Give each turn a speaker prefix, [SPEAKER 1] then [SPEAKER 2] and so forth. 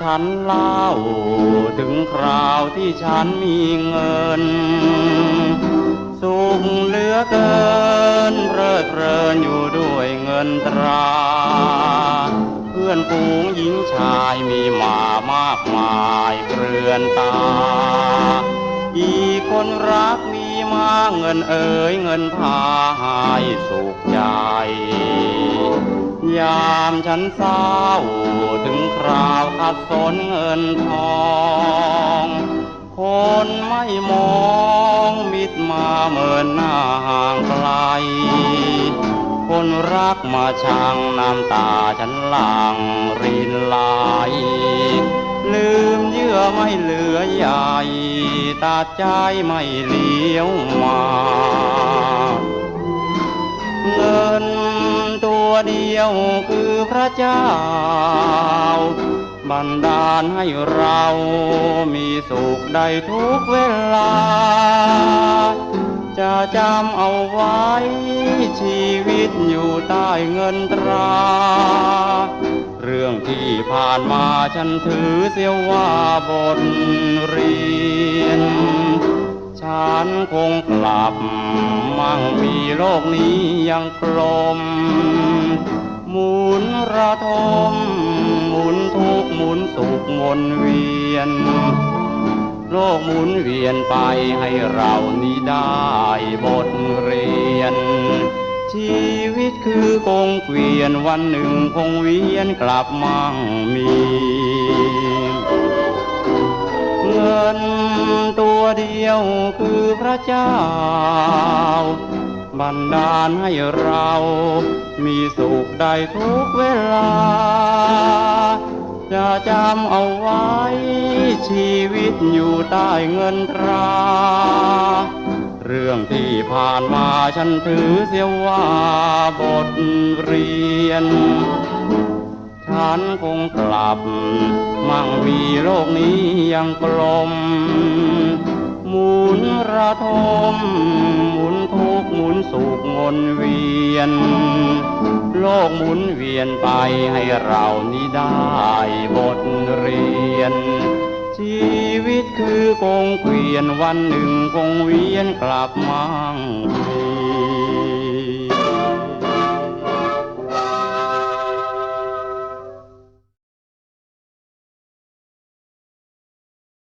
[SPEAKER 1] ฉันเล่า ถึงคราวที่ฉันมีเงิน สุขเหลือเกินเพลิดเพลินอยู่ด้วยเงินตรา เพื่อนฝูงหญิงชายมีมามากมายเกลื่อนตา อีคนรักมีมาเงินเอ๋ยเงินพาให้สุขใจ ยามฉันเศร้าถึงคราวขัดสนเงินทอง คนไม่มองมิตรมาเมินหน้าห่างไกล คนรักมาชังน้ำตาฉันหลังรินไหลลืมเยื่อไม่เหลือใหญ่ ตาใจไม่เลี้ยวมา เดียวคือพระเจ้า บันดาลให้เรามีสุขได้ทุกเวลา จะจำเอาไว้ชีวิตอยู่ใต้เงินตรา เรื่องที่ผ่านมาฉันถือเสียว่าบทเรียน ฉันคงกลับมั่งมีโลกนี้ยังกลม หมุนระทมหมุนทุกหมุนสุขวนเวียน โลกหมุนเวียนไปให้เรานี้ได้บทเรียน ชีวิตคือกงเกวียนวันหนึ่งคงเวียนกลับมั่งมี เดียวคือพระเจ้า บันดาลให้เรา มีสุขได้ทุกเวลา จะจำเอาไว้ ชีวิตอยู่ใต้เงินตรา เรื่องที่ผ่านมาฉันถือเสียว่าบทเรียนฉันคงกลับ มั่งมีโลกนี้ยังกลม ระทมหมุนทุกหมุนสุขงนเวียน โลกหมุนเวียนไปให้เรานี้ได้บทเรียน ชีวิตคือกงเกวียนวันหนึ่งคงเวียนกลับมั่ง